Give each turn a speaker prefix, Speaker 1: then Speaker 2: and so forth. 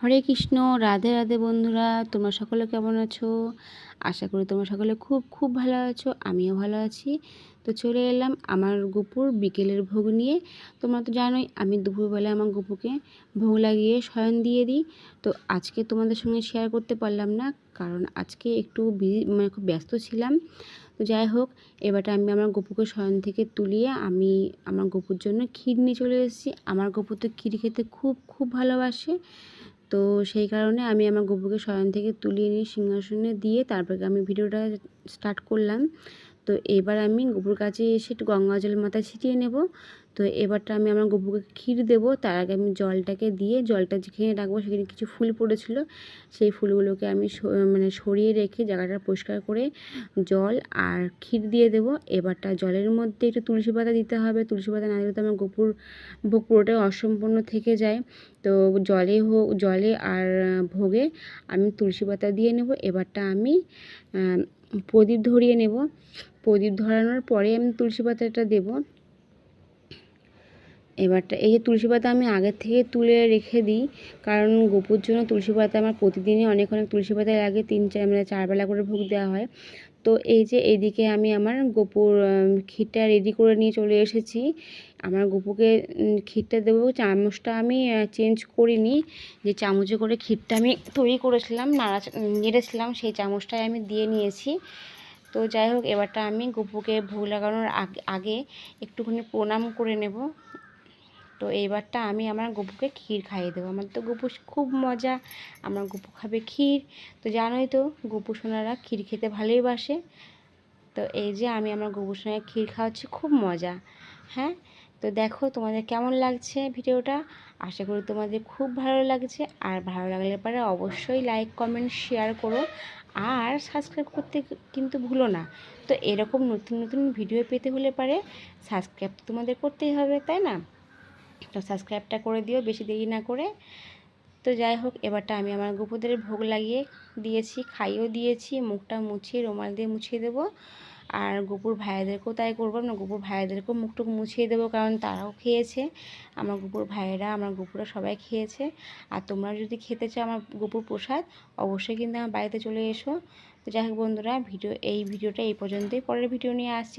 Speaker 1: হরে কৃষ্ণ, রাধে রাধে বন্ধুরা, তোমরা সকলে কেমন আছো? আশা করি তোমরা সকলে খুব খুব ভালো আছো, আমিও ভালো আছি। তো চলে এলাম আমার গুপুর বিকেলের ভোগ নিয়ে। তোমরা তো জানোই, আমি দুপুরবেলা আমার গুপুকে ভোগ লাগিয়ে শয়ন দিয়ে দিই। তো আজকে তোমাদের সঙ্গে শেয়ার করতে পারলাম না, কারণ আজকে একটু মানে খুব ব্যস্ত ছিলাম। তো যাই হোক এবারটা আমি আমার গপুকে শয়ন থেকে তুলিয়ে আমি আমার গপুর জন্য ক্ষীর নিয়ে চলে এসেছি। আমার গপু তো ক্ষীর খেতে খুব খুব ভালোবাসে। তো সেই কারণে আমি আমার গপুকে শয়ন থেকে তুলিয়ে নিয়ে সিংহাসনে দিয়ে তারপরে আমি ভিডিওটা স্টার্ট করলাম। তো এবার আমি গপুর কাছে এসে একটু গঙ্গা জল মাথায় ছিটিয়ে নেব। তো এবারটা আমি আমার গপুকে ক্ষীর দেব, তার আগে আমি জলটাকে দিয়ে, জলটা যেখানে রাখব সেখানে কিছু ফুল পড়েছিল, সেই ফুলগুলোকে আমি মানে সরিয়ে রেখে জায়গাটা পরিষ্কার করে জল আর ক্ষীর দিয়ে দেব। এবারটা জলের মধ্যে একটু তুলসী পাতা দিতে হবে, তুলসী পাতা না দিলে তো আমার গপুর ভোগ পুরোটাই অসম্পূর্ণ থেকে যায়। তো জলে হোক জলে আর ভোগে আমি তুলসী পাতা দিয়ে নেব। এবারটা আমি প্রদীপ ধরিয়ে নেব। প্রদীপ ধরানোর পরে আমি তুলসী পাতাটা দেব। এবারটা, এই যে তুলসী পাতা আমি আগের থেকে তুলে রেখে দিই, কারণ গোপুর জন্য তুলসী পাতা আমার প্রতিদিনই অনেক অনেক তুলসী পাতা লাগে, তিন চার মানে চারবেলা করে ভোগ দেওয়া হয়। তো এই যে এইদিকে আমি আমার গোপুর ক্ষীরটা রেডি করে নিয়ে চলে এসেছি। আমার গোপুকে ক্ষীরটা দেবো, চামচটা আমি চেঞ্জ করিনি। যে চামচে করে ক্ষীরটা আমি তৈরি করেছিলাম, নাড়া নেড়েছিলাম, সেই চামচটাই আমি দিয়ে নিয়েছি। তো যাই হোক, এবারটা আমি গপুকে ভোগ লাগানোর আগে একটুখানি প্রণাম করে নেব। তো এইবারটা আমি আমার গপুকে ক্ষীর খাইয়ে দেবো। আমার তো গপু খুব মজা, আমার গপু খাবে ক্ষীর। তো জানোই তো, গপু সোনারা ক্ষীর খেতে ভালোই বাসে তো এই যে আমি আমার গপু সোনার ক্ষীর খাওয়াচ্ছি, খুব মজা। হ্যাঁ? তো দেখো তোমাদের কেমন লাগছে ভিডিওটা? আশা করি তোমাদের খুব ভালো লাগছে। আর ভালো লাগলে পরে অবশ্যই লাইক কমেন্ট শেয়ার করো। আর সাবস্ক্রাইব করতে কিন্তু ভুলো না। তো এরকম নতুন নতুন ভিডিও পেতে হলে পারে সাবস্ক্রাইব তোমাদের করতেই হবে, তাই না? তো সাবস্ক্রাইবটা করে দিও, বেশি দেরি না করে। তো যাই হোক, এবারটা আমি আমার গোপুদের ভোগ লাগিয়ে দিয়েছি, খাইয়েও দিয়েছি, মুখটা মুছিয়ে, রুমাল দিয়ে মুছিয়ে দেবো। আর গোপুর ভাইয়াদেরকেও তাই করব, না, গোপুর ভাইয়াদেরকেও মুখটুকু মুছিয়ে দেবো, কারণ তারাও খেয়েছে। আমার গোপুর ভাইয়েরা, আমার গোপুরা সবাই খেয়েছে। আর তোমরা যদি খেতে চাও আমার গোপুর প্রসাদ, অবশ্যই কিন্তু আমার বাড়িতে চলে এসো। তো যাই হোক বন্ধুরা, ভিডিও, এই ভিডিওটা এই পর্যন্তই। পরের ভিডিও নিয়ে আসছি।